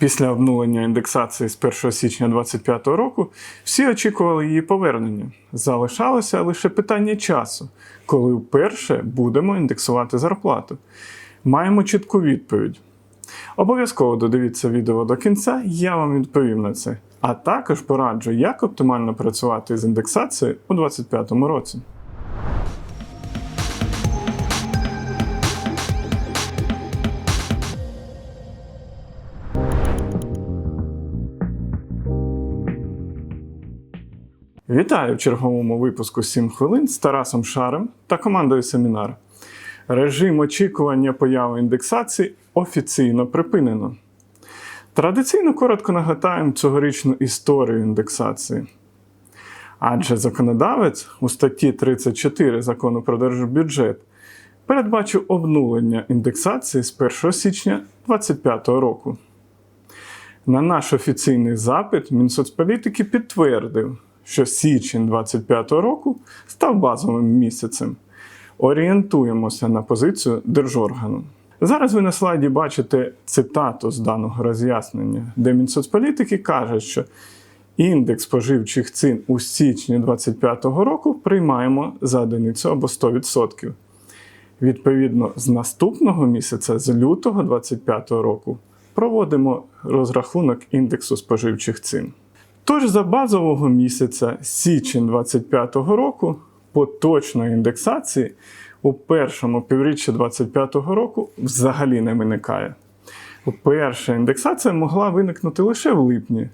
Після обнулення індексації з 1 січня 2025 року всі очікували її повернення. Залишалося лише питання часу, коли вперше будемо індексувати зарплату. Маємо чітку відповідь. Обов'язково додивіться відео до кінця, я вам відповім на це. А також пораджу, як оптимально працювати з індексацією у 2025 році. Вітаю в черговому випуску 7 хвилин з Тарасом Шарем та командою Семінар. Режим очікування появи індексації офіційно припинено. Традиційно коротко нагадаємо цьогорічну історію індексації. Адже законодавець у статті 34 закону про держбюджет передбачив обнулення індексації з 1 січня 2025 року. На наш офіційний запит Мінсоцполітики підтвердив, що січень 2025 року став базовим місяцем. Орієнтуємося на позицію держоргану. Зараз ви на слайді бачите цитату з даного роз'яснення, де Мінсоцполітики каже, що індекс споживчих цін у січні 2025 року приймаємо за одиницю або 100%. Відповідно, з наступного місяця, з лютого 2025 року, проводимо розрахунок індексу споживчих цін. Тож за базового місяця січень 2025 року поточної індексації у першому півріччі 2025 року взагалі не виникає. Перша індексація могла виникнути лише в липні.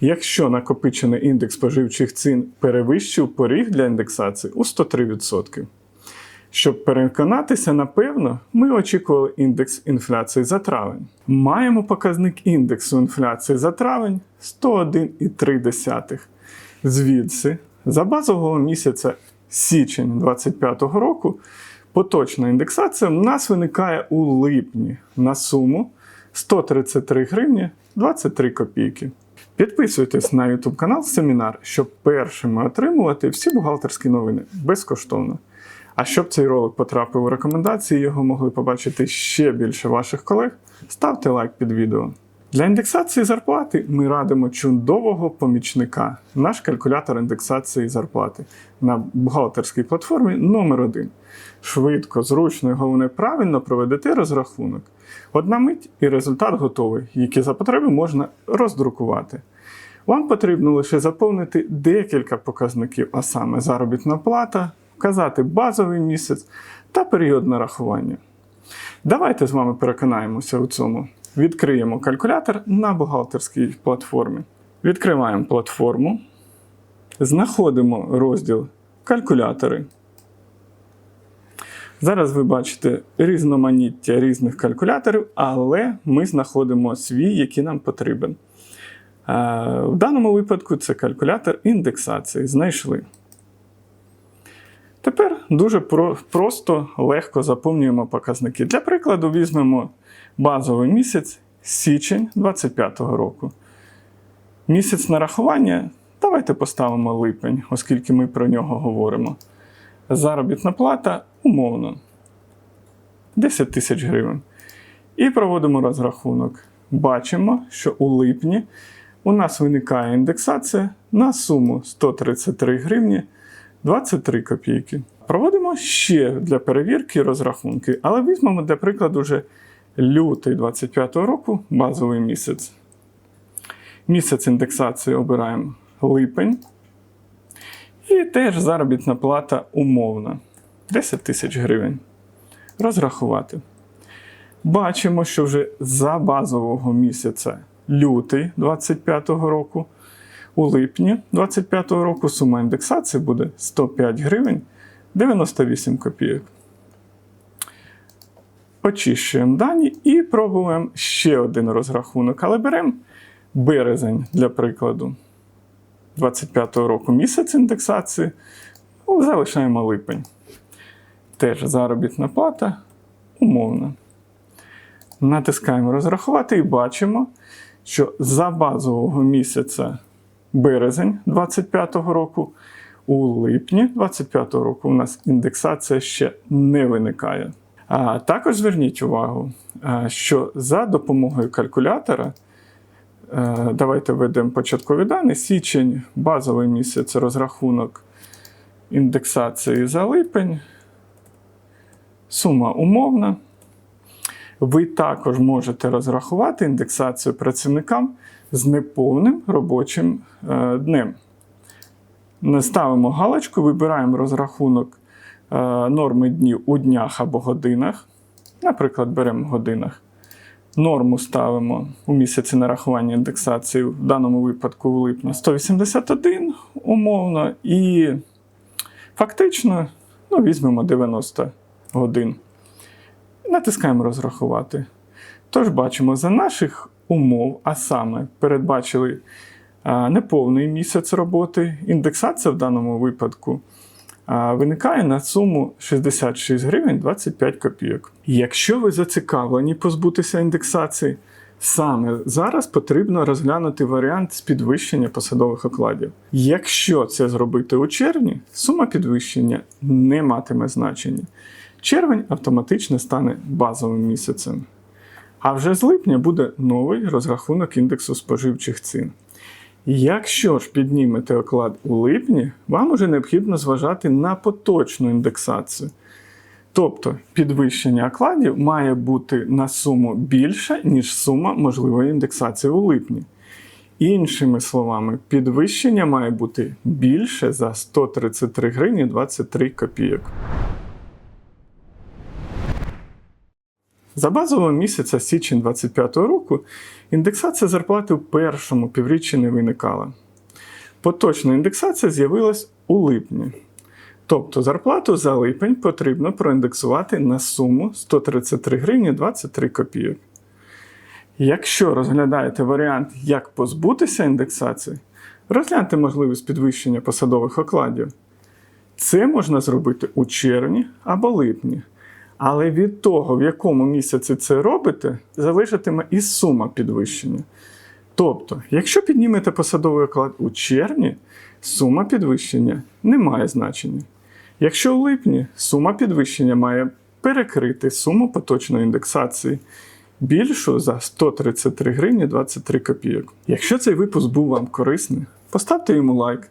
Якщо накопичений індекс споживчих цін перевищив поріг для індексації у 103%. Щоб переконатися, напевно, ми очікували індекс інфляції за травень. Маємо показник індексу інфляції за травень 101,3. Звідси, за базового місяця січень 2025 року, поточна індексація в нас виникає у липні на суму 133 гривні 23 копійки. Підписуйтесь на YouTube канал Семінар, щоб першими отримувати всі бухгалтерські новини безкоштовно. А щоб цей ролик потрапив у рекомендації, його могли побачити ще більше ваших колег, ставте лайк під відео. Для індексації зарплати ми радимо чудового помічника, наш калькулятор індексації зарплати на бухгалтерській платформі номер 1 Швидко, зручно і головне правильно проведете розрахунок. Одна мить і результат готовий, який за потреби можна роздрукувати. Вам потрібно лише заповнити декілька показників, а саме заробітна плата, вказати базовий місяць та період нарахування. Давайте з вами переконаємося у цьому. Відкриємо калькулятор на бухгалтерській платформі. Відкриваємо платформу, знаходимо розділ Калькулятори. Зараз ви бачите різноманіття різних калькуляторів, але ми знаходимо свій, який нам потрібен. Е, В даному випадку це калькулятор індексації. Знайшли. Тепер дуже про- просто легко заповнюємо показники. Для прикладу, візьмемо базовий місяць січень 2025 року. Місяць нарахування давайте поставимо липень, оскільки ми про нього говоримо. Заробітна плата умовно 10 тисяч гривень. І проводимо розрахунок. Бачимо, що у липні у нас виникає індексація на суму 133 гривні 23 копійки. Проводимо ще для перевірки розрахунки, але візьмемо для прикладу вже лютий 25 року, базовий місяць. Місяць індексації обираємо липень. І теж заробітна плата умовна 10 тисяч гривень. Розрахувати. Бачимо, що вже за базового місяця лютий 25 року. У липні 2025 року сума індексації буде 105 гривень 98 копійок. Очищуємо дані і пробуємо ще один розрахунок, але беремо березень для прикладу 25 року місяць індексації, ну, залишаємо липень. Теж заробітна плата умовна. Натискаємо розрахувати і бачимо, що за базового місяця березень 2025 року, у липні 2025 року у нас індексація ще не виникає. А також зверніть увагу, що за допомогою калькулятора Давайте введемо початкові дані. Січень, базовий місяць, розрахунок індексації за липень. Сума умовна. Ви також можете розрахувати індексацію працівникам з неповним робочим е, днем. Ставимо галочку, вибираємо розрахунок е, норми днів у днях або годинах. Наприклад, беремо в годинах. Норму ставимо у місяці нарахування індексації, в даному випадку в липні 181 умовно, і фактично ну, візьмемо 90 годин. Натискаємо розрахувати. Тож бачимо, за наших умов, а саме передбачили неповний місяць роботи, індексація в даному випадку виникає на суму 66 гривень 25 копійок. Якщо ви зацікавлені позбутися індексації, саме зараз потрібно розглянути варіант з підвищення посадових окладів. Якщо це зробити у червні, сума підвищення не матиме значення. Червень автоматично стане базовим місяцем. А вже з липня буде новий розрахунок індексу споживчих цін. Якщо ж піднімете оклад у липні, вам уже необхідно зважати на поточну індексацію. Тобто підвищення окладів має бути на суму більше, ніж сума можливої індексації у липні. Іншими словами, підвищення має бути більше за 133 гривні 23 копійок. За базового місяця січень 2025 року індексація зарплати у першому півріччі не виникала. Поточна індексація з'явилась у липні. Тобто зарплату за липень потрібно проіндексувати на суму 133 гривні 23 копійок. Якщо розглядаєте варіант, як позбутися індексації, розгляньте можливість підвищення посадових окладів. Це можна зробити у червні або липні. Але від того, в якому місяці це робите, залежатиме і сума підвищення. Тобто, якщо піднімете посадовий оклад у червні, сума підвищення не має значення. Якщо у липні сума підвищення має перекрити суму поточної індексації більшу за 133 гривні 23 копійок. Якщо цей випуск був вам корисний, поставте йому лайк,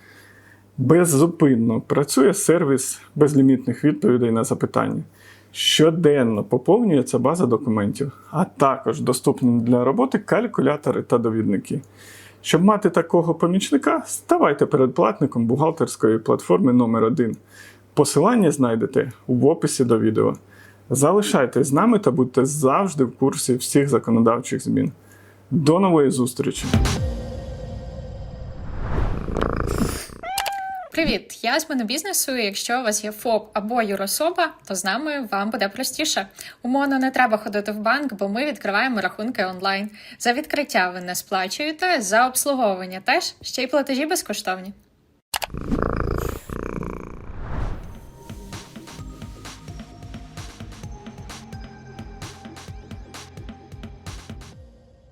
Беззупинно працює сервіс безлімітних відповідей на запитання. Щоденно поповнюється база документів, а також доступні для роботи калькулятори та довідники. Щоб мати такого помічника, ставайте передплатником бухгалтерської платформи номер 1 Посилання знайдете в описі до відео. Залишайтесь з нами та будьте завжди в курсі всіх законодавчих змін. До нової зустрічі! Привіт, я з монобізнесу. і Якщо у вас є ФОП або юрособа, то з нами вам буде простіше. Умовно не треба ходити в банк, бо ми відкриваємо рахунки онлайн. За відкриття ви не сплачуєте, за обслуговування теж ще й платежі безкоштовні.